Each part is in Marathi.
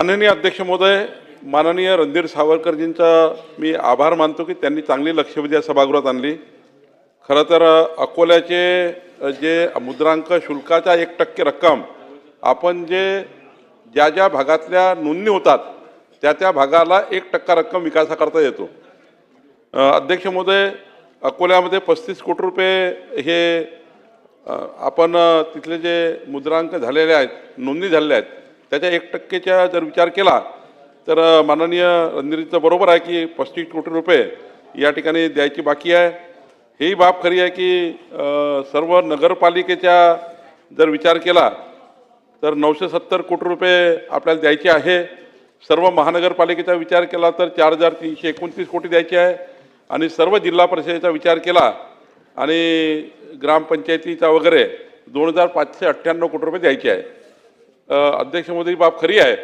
माननीय अध्यक्ष महोदय माननीय रणधीर सावरकरजींचा मी आभार मानतो की त्यांनी चांगली लक्षवेधी या सभागृहात आणली. खरं तर अकोल्याचे जे मुद्रांक शुल्काच्या एक टक्के रक्कम आपण जे ज्या ज्या भागातल्या नोंदणी होतात त्या त्या भागाला एक टक्का रक्कम विकासाकरता येतो. अध्यक्ष महोदय अकोल्यामध्ये पस्तीस कोटी रुपये हे आपण तिथले जे मुद्रांक झालेले आहेत नोंदणी झालेल्या आहेत त्याच्या एक टक्केच्या जर विचार केला तर माननीय रणधीरचं बरोबर आहे की पस्तीस कोटी रुपये या ठिकाणी द्यायची बाकी आहे. ही बाब खरी आहे की सर्व नगरपालिकेच्या जर विचार केला तर नऊशे सत्तर कोटी रुपये आपल्याला द्यायचे आहे. सर्व महानगरपालिकेचा विचार केला तर चार हजार तीनशे एकोणतीस कोटी द्यायचे आहे. आणि सर्व जिल्हा परिषदेचा विचार केला आणि ग्रामपंचायतीचा वगैरे दोन हजार पाचशे अठ्ठ्याण्णव कोटी रुपये द्यायचे आहे. अध्यक्ष मोदी बाब खरी आहे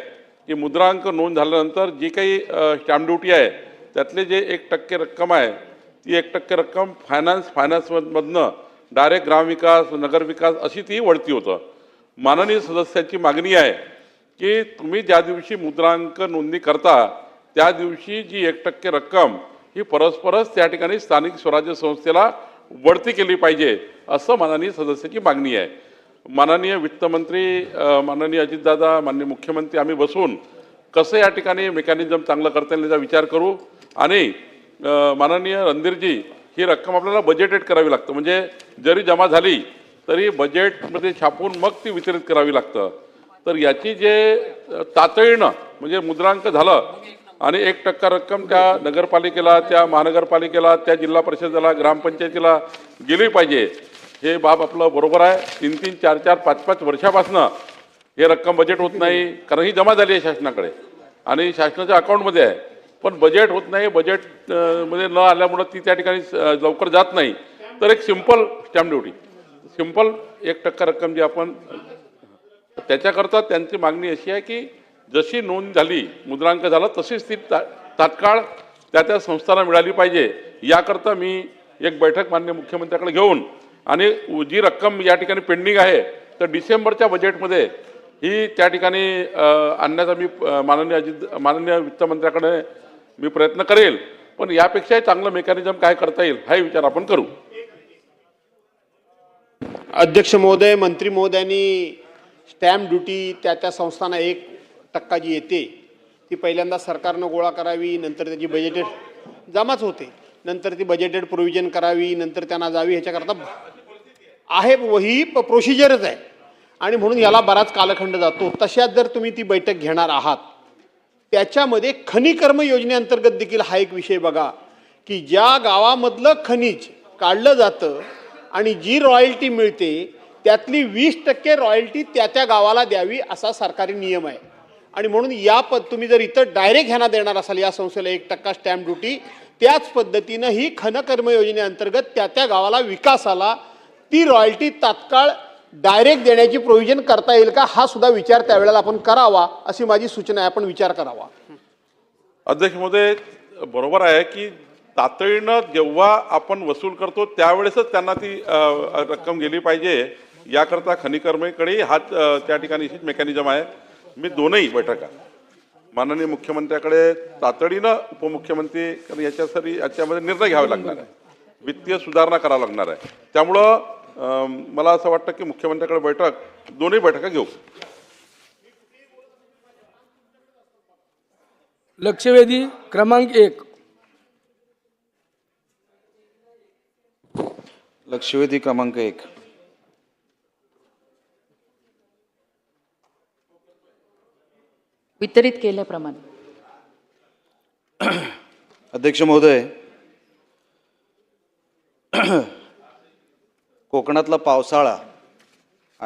की मुद्रांक नोंद झाल्यानंतर जी काही स्टॅम्प ड्युटी आहे त्यातले जे एक टक्के रक्कम आहे ती एक टक्के रक्कम फायनान्स फायनान्समधनं डायरेक्ट ग्रामविकास नगरविकास अशी ती वळती होतं. माननीय सदस्याची मागणी आहे की तुम्ही ज्या दिवशी मुद्रांक नोंदणी करता त्या दिवशी जी एक टक्के रक्कम ही परस्परच त्या ठिकाणी स्थानिक स्वराज्य संस्थेला वळती केली पाहिजे असं माननीय सदस्याची मागणी आहे. माननीय वित्तमंत्री माननीय अजितदादा माननीय मुख्यमंत्री आम्ही बसून कसं या ठिकाणी मेकॅनिझम चांगलं करता येईल याचा विचार करू? आणि माननीय रणधीरजी ही रक्कम आपल्याला बजेटेड करावी लागतं. म्हणजे जरी जमा झाली तरी बजेटमध्ये छापून मग ती वितरित करावी लागतं. तर याची जे तातडीनं म्हणजे मुद्रांक झालं आणि एक टक्का रक्कम त्या नगरपालिकेला त्या महानगरपालिकेला त्या जिल्हा परिषदेला ग्रामपंचायतीला गेली पाहिजे हे बाब आपलं बरोबर आहे. तीन तीन चार चार पाच पाच वर्षापासनं हे रक्कम बजेट होत नाही कारण ही जमा झाली आहे शासनाकडे. आणि शासनाच्या अकाउंटमध्ये आहे. पण बजेट होत नाही बजेटमध्ये न आल्यामुळं ती त्या ठिकाणी लवकर जात नाही. तर एक सिंपल स्टॅम्प ड्युटी सिंपल एक टक्का रक्कम जी आपण त्याच्याकरता त्यांची मागणी अशी आहे की जशी नोंद झाली मुद्रांक झाला तशीच ती ता तात्काळ त्या त्या संस्थांना मिळाली पाहिजे. याकरता मी एक बैठक मान्य मुख्यमंत्र्याकडे घेऊन आणि जी रक्कम या ठिकाणी पेंडिंग आहे तर डिसेंबरच्या बजेटमध्ये ही त्या ठिकाणी आणण्याचा मी माननीय अजित माननीय वित्तमंत्र्याकडे मी प्रयत्न करेल. पण यापेक्षाही चांगलं मेकॅनिझम काय करता येईल हाही विचार आपण करू. अध्यक्ष महोदय मंत्री महोदयांनी स्टॅम्प ड्युटी त्या त्या संस्थांना एक टक्का जी येते ती पहिल्यांदा सरकारनं गोळा करावी नंतर त्याची बजेट जमाच होते. नंतर ती बजेटेड प्रोव्हिजन करावी नंतर त्यांना जावी ह्याच्याकरता आहे ही प्रोसिजरच आहे. आणि म्हणून याला बराच कालखंड जातो. तशात जर तुम्ही ती बैठक घेणार आहात त्याच्यामध्ये खनिकर्म योजनेअंतर्गत देखील हा एक विषय बघा की ज्या गावामधलं खनिज काढलं जातं आणि जी रॉयल्टी मिळते त्यातली वीस टक्के रॉयल्टी त्या त्या गावाला द्यावी असा सरकारी नियम आहे. आणि म्हणून या पद तुम्ही जर इथं डायरेक्ट ह्यांना देणार असाल या संस्थेला एक टक्का स्टॅम्प ड्युटी त्याच पद्धतीनं ही खनकर्म योजनेअंतर्गत त्या त्या गावाला विकासाला ती रॉयल्टी तात्काळ डायरेक्ट देण्याची प्रोव्हिजन करता येईल का? हा सुद्धा विचार त्यावेळेला आपण करावा अशी माझी सूचना आहे. आपण विचार करावा. अध्यक्ष महोदय बरोबर आहे की तातडीनं जेव्हा आपण वसूल करतो त्यावेळेसच त्यांना ती रक्कम गेली पाहिजे. याकरता खनिकर्मेकडे हा त्या ठिकाणी मेकॅनिझम आहे. मी दोनही बैठका माननीय मुख्यमंत्र्याकडे तातडीनं उपमुख्यमंत्री कारण याच्यासाठी याच्यामध्ये निर्णय घ्यावे लागणार आहे. वित्तीय सुधारणा करावं लागणार आहे. त्यामुळं मला असं वाटतं की मुख्यमंत्र्याकडे बैठक दोन्ही बैठका घेऊ. लक्षवेधी क्रमांक एक. लक्षवेधी क्रमांक एक. वितरित केल्याप्रमाणे. अध्यक्ष महोदय कोकणातला पावसाळा